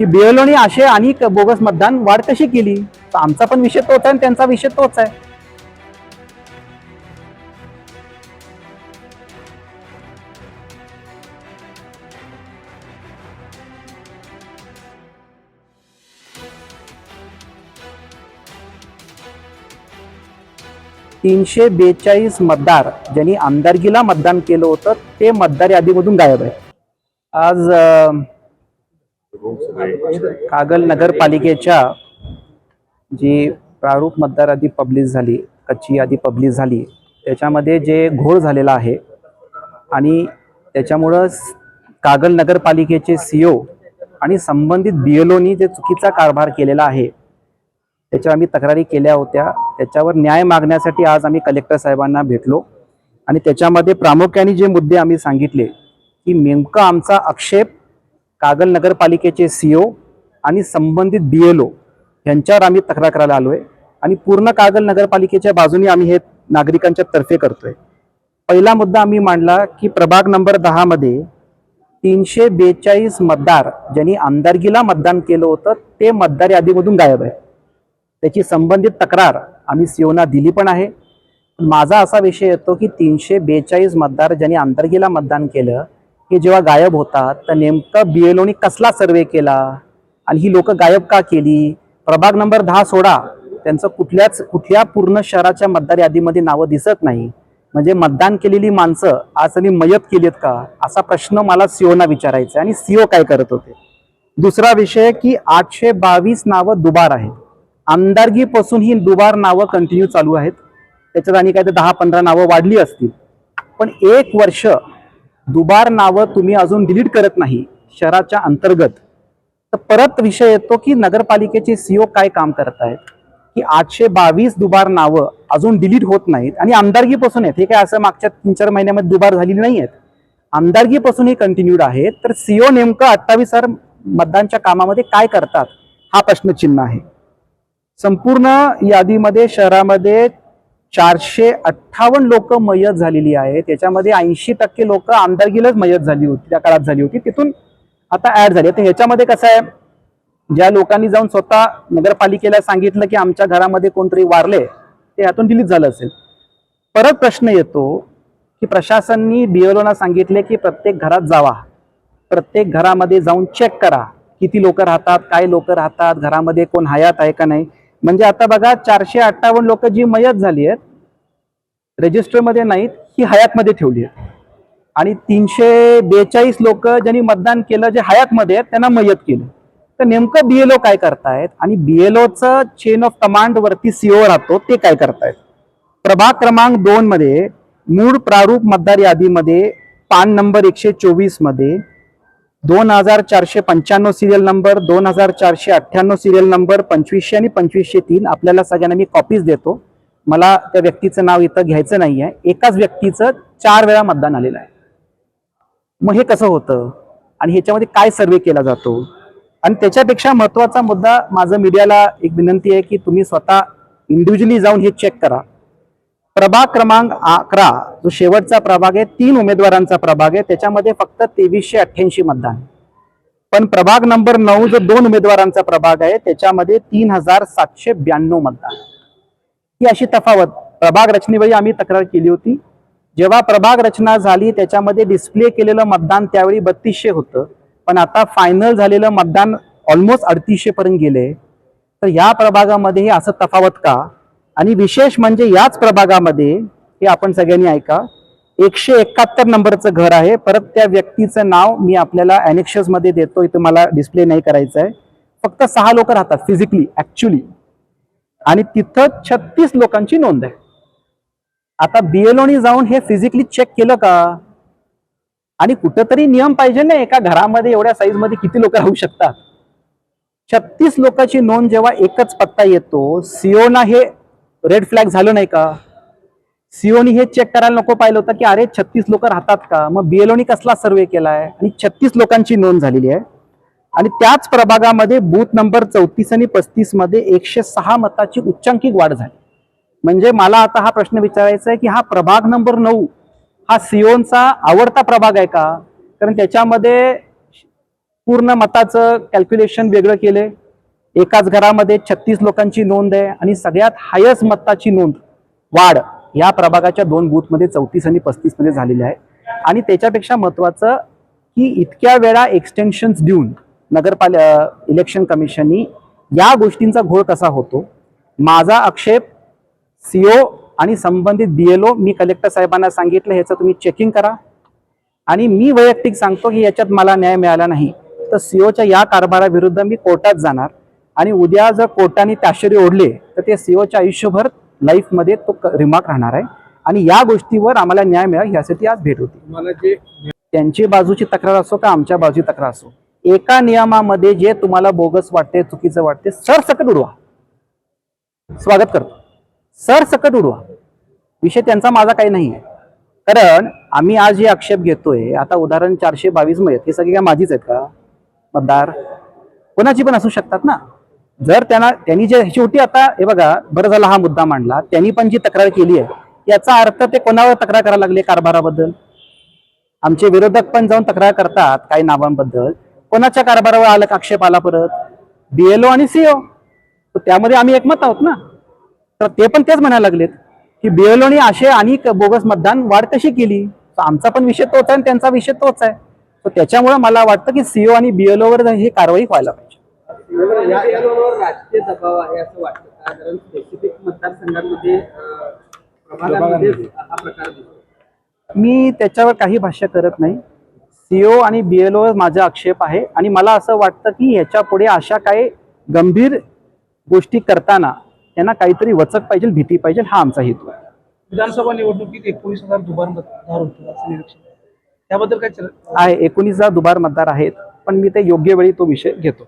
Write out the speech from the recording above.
की बिएलोनी असे आणि बोगस मतदान वाढ कशी केली? तर आमचा पण विषय तोच आहे आणि त्यांचा विषय तोच आहे. तीनशे बेचाळीस मतदार ज्यांनी आमदारकीला मतदान केलं होतं ते मतदार यादीमधून गायब आहे आज अं, कागल नगरपालिकेच्या जी प्रारूप मतदार यादी पब्लिश झाली कच्ची यादी पब्लिश झाली त्याच्यामध्ये जे घोळ झालेला आहे आणि त्याच्यामुळं कागल नगरपालिकेचे सीओ आणि संबंधित बी एल ओनी जे चुकीचा कारभार केलेला आहे त्याच्यावर आम्ही तक्रारी केल्या होत्या. त्याच्यावर न्याय मागण्यासाठी आज आम्ही कलेक्टर साहेबांना भेटलो आणि त्याच्यामध्ये प्रामुख्याने जे मुद्दे आम्ही सांगितले की नेमका आमचा आक्षेप कागल नगरपालिकेचे सीओ आणि संबंधित बी एल ओ यांच्यावर आम्ही तक्रार करायला आलो आहे आणि पूर्ण कागल नगरपालिकेच्या बाजूने आम्ही हे नागरिकांच्या तर्फे करतोय. पहिला मुद्दा आम्ही मांडला की प्रभाग नंबर दहामध्ये तीनशे बेचाळीस मतदार ज्यांनी आमदारकीला मतदान केलं होतं ते मतदार यादीमधून गायब आहे त्याची संबंधित तक्रार आम्ही सीओना दिली पण आहे. माझा असा विषय येतो की तीनशे बेचाळीस मतदार ज्यांनी आमदारकीला मतदान केलं हे जेव्हा गायब होतात तर नेमकं बीएलओनी कसला सर्वे केला? आणि ही लोक गायब का केली? प्रभाग नंबर दहा सोडा. त्यांचं कुठल्याच कुठल्या पूर्ण शहराच्या मतदार यादीमध्ये नावं दिसत नाही. म्हणजे मतदान केलेली माणसं आज त्यांनी मयत केली आहेत का? असा प्रश्न मला सीओना विचारायचा आहे. आणि सीओ काय करत होते? दुसरा विषय की आठशे बावीस नावं दुबार आहेत. आमदारगीपासून ही दुबार नावं कंटिन्यू चालू आहेत. त्याच्यात आणि काय तर दहा पंधरा नावं वाढली असतील. पण एक वर्ष दुबार नावं तुम्ही अजून डिलीट करत नाही शहराच्या अंतर्गत. तर परत विषय येतो की नगरपालिकेचे सीओ काय काम करत आहेत की आठशे बावीस दुबार नावं अजून डिलीट होत नाहीत आणि आमदारकीपासून आहेत. हे काय असं मागच्या तीन चार महिन्यामध्ये दुबार झालेली नाही आहेत आमदारकीपासून हे कंटिन्यूड आहेत. तर सीओ नेमकं अठ्ठावीस हजार मतदानच्या कामामध्ये काय करतात? हा प्रश्नचिन्ह आहे. संपूर्ण यादीमध्ये शहरामध्ये चारशे अठ्ठावन्न लोक मयत झालेली आहे त्याच्यामध्ये ऐंशी टक्के लोक आमदारकीलाच मयत झाली होती त्या काळात झाली होती. तिथून आता ऍड झाली. तर ह्याच्यामध्ये कसं आहे ज्या लोकांनी जाऊन स्वतः नगरपालिकेला सांगितलं की आमच्या घरामध्ये कोणतरी वारले ते यातून डिलीट झालं असेल. परत प्रश्न येतो की प्रशासननी बीएलओना सांगितले की प्रत्येक घरात जावा. प्रत्येक घरामध्ये जाऊन चेक करा. किती लोक राहतात काय लोक राहतात घरामध्ये कोण हयात आहे का नाही? म्हणजे आता बघा चारशे अठ्ठावन्न लोक जी मयत झाली आहेत रजिस्टरमध्ये नाहीत ही हयातमध्ये ठेवली आहे. आणि तीनशे बेचाळीस लोक ज्यांनी मतदान केलं जे हयातमध्ये आहेत त्यांना मयत केलं. तर नेमकं बीएलओ काय करतायत? आणि बीएलओचं चेन ऑफ कमांड वरती सीओ राहतो ते काय करतायत? प्रभाग क्रमांक दोन मध्ये मूळ प्रारूप मतदार यादीमध्ये पान नंबर एकशे चोवीसमध्ये दोन हजार चारशे पंच्याण्णव सिरियल नंबर दोन हजार चारशे अठ्ठ्याण्णव सिरियल नंबर पंचवीसशे आणि पंचवीसशे तीन आपल्याला सगळ्यांना मी कॉपीज देतो. मला त्या व्यक्तीचं नाव इथं घ्यायचं नाही आहे एकाच व्यक्तीचं चार वेळा मतदान आलेलं आहे. मग हे कसं होतं? आणि ह्याच्यामध्ये काय सर्वे केला जातो? आणि त्याच्यापेक्षा महत्त्वाचा मुद्दा माझं मीडियाला एक विनंती आहे की तुम्ही स्वतः इंडिव्हिज्युअली जाऊन हे चेक करा. प्रभाग क्रमांक अकरा जो शेवटचा प्रभाग आहे तीन उमेदवारांचा प्रभाग आहे त्याच्यामध्ये फक्त तेवीसशे अठ्ठ्याऐंशी मतदान. पण प्रभाग नंबर नऊ जो दोन उमेदवारांचा प्रभाग आहे त्याच्यामध्ये तीन हजार सातशे ब्याण्णव मतदान. ही अशी तफावत. प्रभाग रचनेवेळी आम्ही तक्रार केली होती. जेव्हा प्रभाग रचना झाली त्याच्यामध्ये डिस्प्ले केलेलं मतदान त्यावेळी बत्तीसशे होतं. पण आता फायनल झालेलं मतदान ऑलमोस्ट अडतीसशे पर्यंत गेले. तर या प्रभागामध्ये हे असं तफावत का? आणि विशेष म्हणजे याच प्रभागामध्ये हे आपण सगळ्यांनी ऐका एकशे एकाहत्तर नंबरचं घर आहे. परत त्या व्यक्तीचं नाव मी आपल्याला अनेक्शसमध्ये देतो इथं मला डिस्प्ले नाही करायचं आहे फक्त सहा लोक राहतात फिजिकली ऍक्च्युली आणि तिथं छत्तीस लोकांची नोंद आहे. आता बीएलओनी जाऊन हे फिजिकली चेक केलं का? आणि कुठंतरी नियम पाहिजे ना एका घरामध्ये एवढ्या साईजमध्ये किती लोक राहू शकतात? छत्तीस लोकांची नोंद जेव्हा एकच पत्ता येतो सीओना हे रेड फ्लॅग झालं नाही का? सीओनी हे चेक करायला नको पाहिलं होतं की अरे छत्तीस लोक राहतात का? मग बीएलओनी कसला सर्वे केलाय? आणि छत्तीस लोकांची नोंद झालेली आहे. आणि त्याच प्रभागामध्ये बूथ नंबर चौतीस आणि पस्तीसमध्ये एकशे सहा मताची उच्चांकिक वाढ झाली. म्हणजे मला आता हा प्रश्न विचारायचा आहे की हा प्रभाग नंबर नऊ हा सिओनचा आवडता प्रभाग आहे का? कारण त्याच्यामध्ये पूर्ण मताचं कॅल्क्युलेशन वेगळं केलंय. एकाच घरामध्ये छत्तीस लोकांची नोंद आहे आणि सगळ्यात हायस्ट मताची नोंद वाढ या प्रभागाच्या दोन बूथमध्ये चौतीस आणि पस्तीसमध्ये झालेली आहे. आणि त्याच्यापेक्षा महत्वाचं की इतक्या वेळा एक्सटेन्शन्स देऊन नगरपाल इलेक्शन कमिशननी या गोष्टींचा घोळ कसा होतो? माझा आक्षेप सीओ आणि संबंधित बीएलओ मी कलेक्टर साहेबांना सांगितलं ह्याचं तुम्ही चेकिंग करा. आणि मी वैयक्तिक सांगतो की याच्यात मला न्याय मिळाला नाही. तर सीओच्या या कारभाराविरुद्ध मी कोर्टात जाणार. आणि उद्या जर कोर्टाने ताशेरे ओढले तर ते सीओच्या आयुष्यभर लाईफमध्ये तो रिमार्क राहणार आहे. आणि या गोष्टीवर आम्हाला न्याय मिळावा यासाठी आज भेट होती. त्यांची बाजूची तक्रार असो का आमच्या बाजूची तक्रार असो एका नियमामध्ये जे तुम्हाला बोगस वाटते चुकीचं वाटते सरसकट उडवा. स्वागत करतो. सरसकट उडवा. विषय त्यांचा माझा काही नाही आहे. कारण आम्ही आज जे आक्षेप घेतोय आता उदाहरण चारशे बावीसमध्ये हे सगळे काय माझीच आहेत का? मतदार. कोणाची पण असू शकतात ना. जर त्यांना त्यांनी जे शेवटी आता हे बघा बरं झाला हा मुद्दा मांडला. त्यांनी पण जी तक्रार केली आहे याचा अर्थ ते कोणावर तक्रार करायला लागले? कारभाराबद्दल. आमचे विरोधक पण जाऊन तक्रार करतात काही नावांबद्दल. कोणाच्या कारभारावर आलं आक्षेप आला परत? बीएलओ आणि सीओ तर त्यामध्ये आम्ही एकमत आहोत ना? तर ते पण तेच म्हणायला लागलेत की बीएलओनी असे आणि बोगस मतदान वाढ कशी केली? तर आमचा पण विषय तोच आहे आणि त्यांचा विषय तोच आहे. तर त्याच्यामुळे मला वाटतं की सीओ आणि बीएलओ वर ही कारवाई व्हायला पाहिजे. या यावर राजकीय दबाव आहे असं वाटतं का? कारण स्पेसिफिक मतदारसंघांमध्ये अं, प्रभागांमध्ये प्रकार दिसतो मी त्याच्यावर काही भाष्य करत नाही. सीओ आणि बीएलओ माझा आक्षेप आहे. आणि मला असं वाटतं की ह्याच्या पुढे अशा काही गंभीर गोष्टी करताना त्यांना काहीतरी वचक पाहिजे भीती पाहिजे हा आमचा हेतू आहे. विधानसभा निवडणुकीत एकोणीस हजार दुबार मतदार होते असं निरीक्षण. त्याबद्दल काय चर्चा? आहे एकोणीस हजार दुबार मतदार आहेत पण मी ते योग्य वेळी तो विषय घेतो.